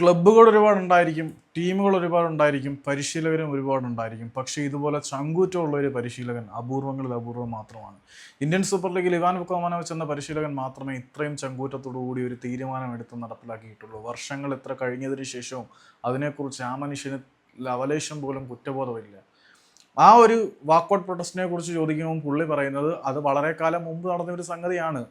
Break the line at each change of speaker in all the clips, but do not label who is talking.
ക്ലബ്ബുകൾ ഒരുപാടുണ്ടായിരിക്കും ടീമുകൾ ഒരുപാടുണ്ടായിരിക്കും പരിശീലകരും ഒരുപാടുണ്ടായിരിക്കും. പക്ഷേ ഇതുപോലെ ചങ്കൂറ്റമുള്ള ഒരു പരിശീലകൻ അപൂർവങ്ങളിൽ അപൂർവം മാത്രമാണ്. ഇന്ത്യൻ സൂപ്പർ ലീഗിൽ ഇവാൻ കൊമാനോവിച്ച് എന്ന പരിശീലകൻ മാത്രമേ ഇത്രയും ചങ്കൂറ്റത്തോടു കൂടി ഒരു തീരുമാനം എടുത്ത് നടപ്പിലാക്കിയിട്ടുള്ളൂ. വർഷങ്ങൾ എത്ര കഴിഞ്ഞതിന് ശേഷവും അതിനെക്കുറിച്ച് ആ മനുഷ്യന് ലവലേശം പോലും കുറ്റബോധമില്ല. ആ ഒരു വാക്കൗട്ട് പ്രൊട്ടസ്റ്റിനെ കുറിച്ച് ചോദിക്കുമ്പോൾ പുള്ളി പറയുന്നത് അത് വളരെ കാലം മുമ്പ് നടന്ന ഒരു സംഗതിയാണ്.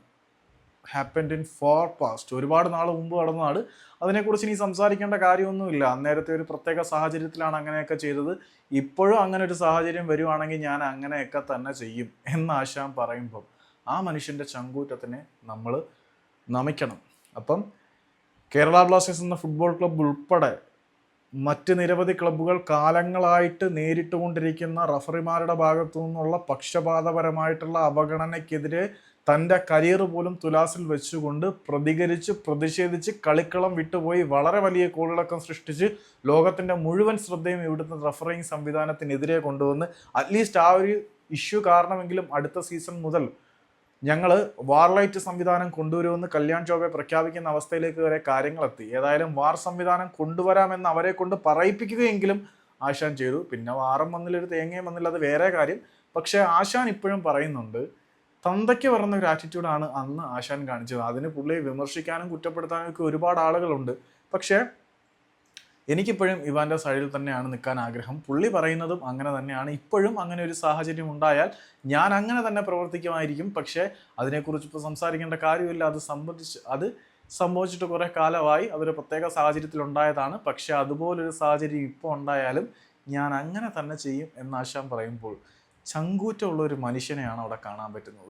ഹാപ്പൻഡ് ഇൻ ഫോർ പാസ്റ്റ് ഒരുപാട് നാൾ മുമ്പ് നടന്നതാണ് അതിനെക്കുറിച്ച് ഇനി സംസാരിക്കേണ്ട കാര്യമൊന്നുമില്ല. അന്നേരത്തെ ഒരു പ്രത്യേക സാഹചര്യത്തിലാണ് അങ്ങനെയൊക്കെ ചെയ്തത്. ഇപ്പോഴും അങ്ങനെ ഒരു സാഹചര്യം വരുവാണെങ്കിൽ ഞാൻ അങ്ങനെയൊക്കെ തന്നെ ചെയ്യും എന്ന് ആശാൻ പറയുമ്പം ആ മനുഷ്യന്റെ ചങ്കൂറ്റത്തിനെ നമ്മൾ നമിക്കണം. അപ്പം കേരള ബ്ലാസ്റ്റേഴ്സ് എന്ന ഫുട്ബോൾ ക്ലബ്ബ് ഉൾപ്പെടെ മറ്റ് നിരവധി ക്ലബ്ബുകൾ കാലങ്ങളായിട്ട് നേരിട്ടുകൊണ്ടിരിക്കുന്ന റഫറിമാരുടെ ഭാഗത്തു നിന്നുള്ള പക്ഷപാതപരമായിട്ടുള്ള അവഗണനയ്ക്കെതിരെ തന്റെ കരിയർ പോലും തുലാസിൽ വെച്ചുകൊണ്ട് പ്രതികരിച്ച് പ്രതിഷേധിച്ച് കളിക്കളം വിട്ടുപോയി വളരെ വലിയ കോളിളക്കം സൃഷ്ടിച്ച് ലോകത്തിന്റെ മുഴുവൻ ശ്രദ്ധയും ഇവിടുത്തെ റഫറിങ് സംവിധാനത്തിനെതിരെ കൊണ്ടുവന്ന് അറ്റ്ലീസ്റ്റ് ആ ഒരു ഇഷ്യൂ കാരണമെങ്കിലും അടുത്ത സീസൺ മുതൽ ഞങ്ങൾ വാർലൈറ്റ് സംവിധാനം കൊണ്ടുവരുമെന്ന് കല്യാൺ ചോബെ പ്രഖ്യാപിക്കുന്ന അവസ്ഥയിലേക്ക് വരെ കാര്യങ്ങളെത്തി. ഏതായാലും വാർ സംവിധാനം കൊണ്ടുവരാമെന്ന് അവരെ കൊണ്ട് പറയിപ്പിക്കുകയെങ്കിലും ആശാൻ ചെയ്തു. പിന്നെ വാറും വന്നില്ലൊരു തേങ്ങയും വന്നില്ല അത് വേറെ കാര്യം. പക്ഷേ ആശാൻ ഇപ്പോഴും പറയുന്നുണ്ട് തന്തയ്ക്ക് പറഞ്ഞ ഒരു ആറ്റിറ്റ്യൂഡാണ് അന്ന് ആശാൻ കാണിച്ചത്. അതിന് പുള്ളിയെ വിമർശിക്കാനും കുറ്റപ്പെടുത്താനും ഒക്കെ ഒരുപാട് ആളുകളുണ്ട്. പക്ഷേ എനിക്കിപ്പോഴും ഇവാന്റെ സൈഡിൽ തന്നെയാണ് നിൽക്കാൻ ആഗ്രഹം. പുള്ളി പറയുന്നതും അങ്ങനെ തന്നെയാണ്. ഇപ്പോഴും അങ്ങനെ ഒരു സാഹചര്യം ഉണ്ടായാൽ ഞാൻ അങ്ങനെ തന്നെ പ്രവർത്തിക്കുമായിരിക്കും. പക്ഷേ അതിനെക്കുറിച്ച് ഇപ്പോൾ സംസാരിക്കേണ്ട കാര്യമില്ല. അത് സംബന്ധിച്ച് അത് സംഭവിച്ചിട്ട് കുറേ കാലമായി അതൊരു പ്രത്യേക സാഹചര്യത്തിൽ ഉണ്ടായതാണ്. പക്ഷേ അതുപോലൊരു സാഹചര്യം ഇപ്പോൾ ഉണ്ടായാലും ഞാൻ അങ്ങനെ തന്നെ ചെയ്യും എന്ന് പറയുമ്പോൾ ചങ്കൂറ്റമുള്ള ഒരു മനുഷ്യനെയാണ് അവിടെ കാണാൻ പറ്റുന്നത്.